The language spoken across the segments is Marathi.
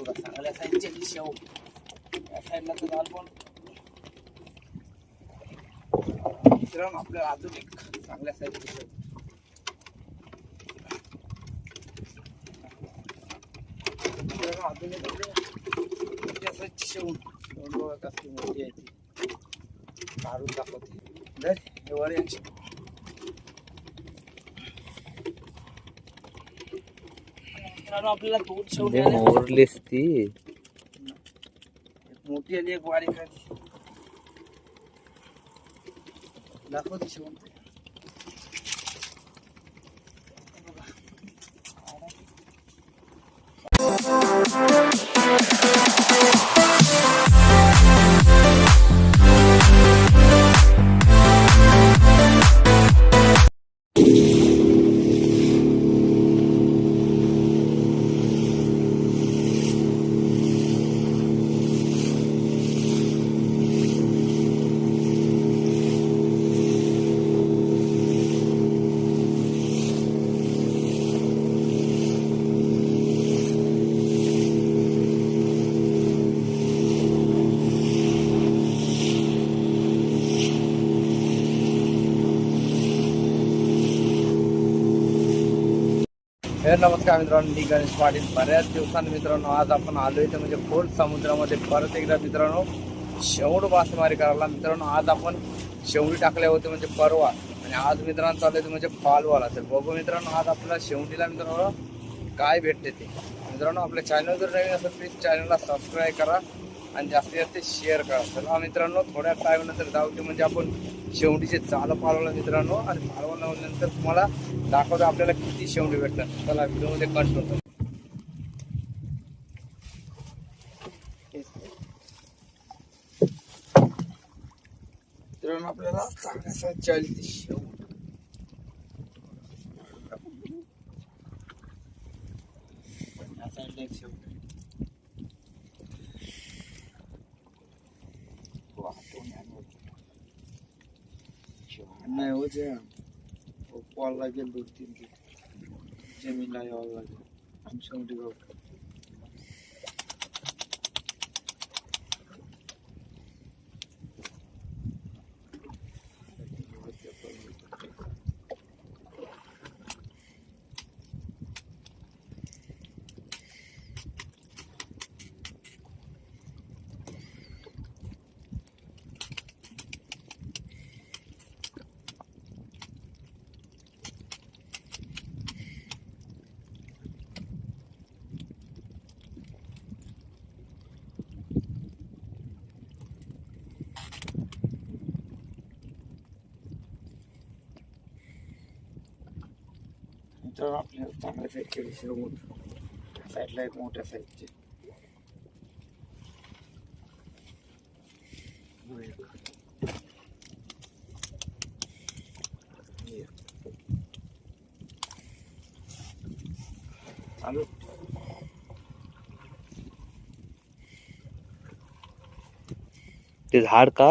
बघा चांगल्या साईजची शेव या साईडला तर लाल मित्रांनो आपल्याला अजून एक चांगल्या साईजची शेव. अजून एक साईजची शेव. दोन बघा कसली मोठी आहे ती. काढून दाखवते. धर, हे वर एक शेव. मित्रांनो आपल्याला दोन शेव मिळाल्या. मोरलीस ती एक मोठी आणि एक बारीक आहे दाखवते शेवंत हे नमस्कार मित्रांनो मी गणेश पाटील. बऱ्याच दिवसांनी मित्रांनो आज आपण आलो इथे म्हणजे खोल समुद्रामध्ये. परत एकदा मित्रांनो शेवड मासेमारी करायला. मित्रांनो आज आपण शेवडी टाकल्या होते म्हणजे परवा. आणि आज मित्रांनो चालू म्हणजे पालवाला तर बघू मित्रांनो आज आपल्याला शेवटीला मित्रांनो काय भेटते ते. मित्रांनो आपल्या चॅनल जर नवीन असेल प्लीज चॅनलला सबस्क्राईब करा. आणि जास्तीत जास्त शेअर करा. चला मित्रांनो थोड्या टाईमनंतर जाऊ ते म्हणजे आपण शेवटीचे चाल पालवला मित्रांनो आणि पालवल्यानंतर तुम्हाला दाखवतो आपल्याला किती शेवटी भेटतात. चला व्हिडिओमध्ये कंटिन्यू मित्रांनो आपल्याला चांगल्या चाळीस शेवट. साईडला एक शेवट. যে ও পর লাগে দুই তিন দিন জমি লাগে। অল লাগে আমি সঙ্গে गाव तर आपल्याला चांगल्या साईजचे शेवट साईडला एक मोठ्या साईजचे चालू ते झाड का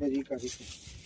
हम्म. जेवण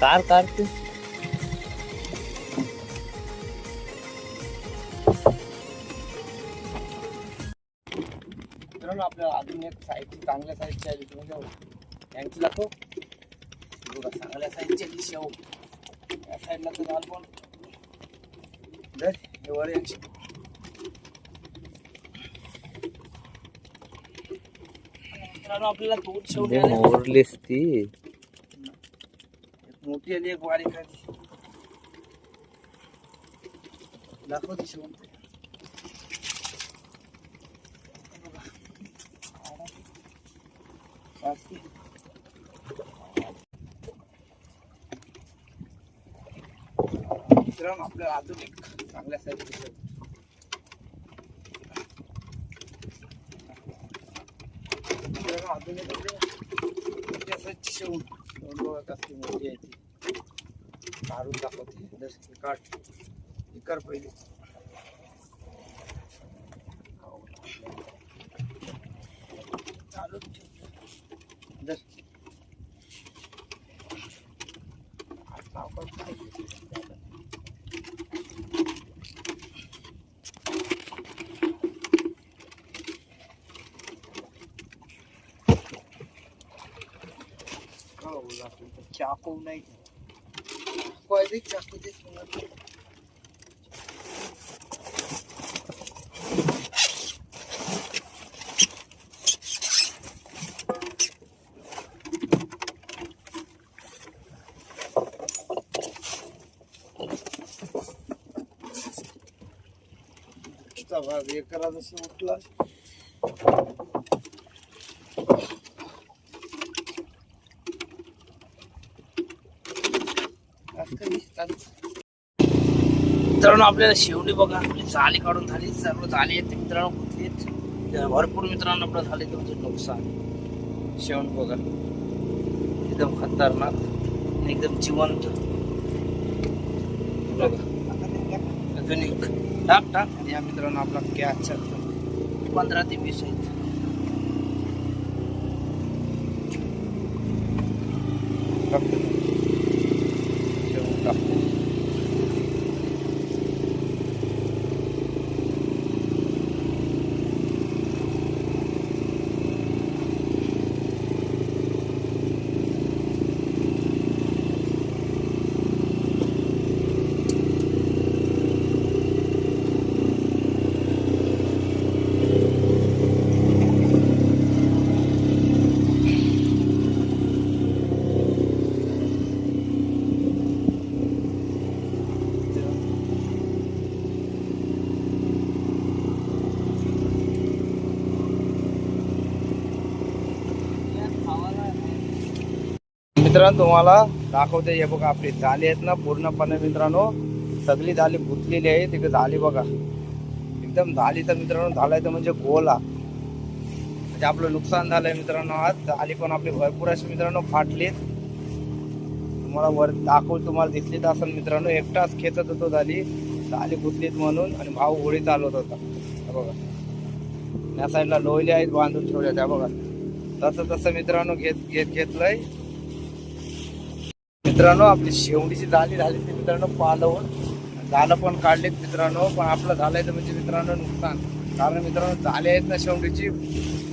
कार काढते मित्रांनो आपल्याला अजून एक साईजची चांगल्या साईजची आहे तुम्ही जाऊ यांची दाखव. बघा चांगल्या साईजची आहे ती शेव. या साईडला तर झालं पण. धर, हे वर यांची. मित्रांनो आपल्याला दोन शेव मिळाल्या. मोरलीस ती. मोठी आली एक बारीक आली दाखव ती शेवण मित्रांनो आपल्याला अजून एक चांगल्या साईज मित्रांनो अजून एक मोठ्या साईजची शेवण मोठी आहे ती काढून दाखवते जर काढ कर पहिले चालू चाकू नाही पहिले चाकू ते सोनं. चा भाग एकरा जशी उठला मित्रांनो आपल्याला शेवटी बघा. आपली चाली काढून झाली. सर्व चाली आहेत. मित्रांनो कुठलीच भरपूर मित्रांनो आपलं झाले तुमचे नुकसान. शेवण बघा. एकदम खतरनाक. एकदम जिवंत. बघा. अजून एक. टाक टाक. आणि या मित्रांनो आपला कॅच पंधरा ते वीस आहेत. मित्रांनो तुम्हाला दाखवते हे बघा आपली जाली आहेत ना पूर्णपणे मित्रांनो. सगळी झाली गुंतलेली आहे तिकडे झाली बघा. एकदम झाली तर मित्रांनो झालाय तर म्हणजे गोला. म्हणजे आपलं नुकसान झालंय मित्रांनो आज. झाली पण आपली भरपूर अशी मित्रांनो फाटलीत. तुम्हाला वर दाखवून तुम्हाला दिसली तर असेल मित्रांनो एकटाच खेचत होतो झाली झाली गुंतलीत म्हणून आणि भाऊ होळी चालवत होता. बघा. या साईडला लोयले आहेत बांधून ठेवल्या त्या बघा. तसं तसं मित्रांनो घेत घेत घेतलंय मित्रांनो आपली शेवडीची दाली झाली ती मित्रांनो पालवून. झालं पण काढलेत मित्रांनो पण आपलं झालंय तर म्हणजे मित्रांनो नुकसान. कारण मित्रांनो झाले आहेत ना शेवडीची.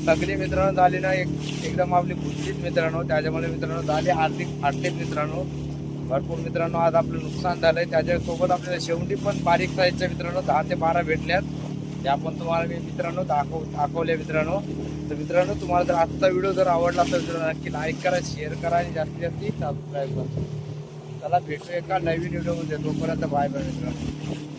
सगळी मित्रांनो झाली ना एक एकदम आपली गुंतलीत मित्रांनो. त्याच्यामुळे मित्रांनो झाले आर्थिक फाटलेत मित्रांनो. भरपूर मित्रांनो आज आपलं नुकसान झालंय. त्याच्यासोबत आपल्याला शेवटी पण बारीक साईजच्या मित्रांनो दहा ते बारा भेटल्यात. ते आपण तुम्हाला मी मित्रांनो दाखव दाखवले मित्रांनो. तर मित्रांनो तुम्हाला जर आजचा व्हिडिओ जर आवडला तर मित्रांनो नक्की लाईक करा शेअर करा आणि जास्तीत जास्त सबस्क्राईब करा. चला भेटू एका नवीन व्हिडिओमध्ये. तोपर्यंत बाय बाय मित्रांनो.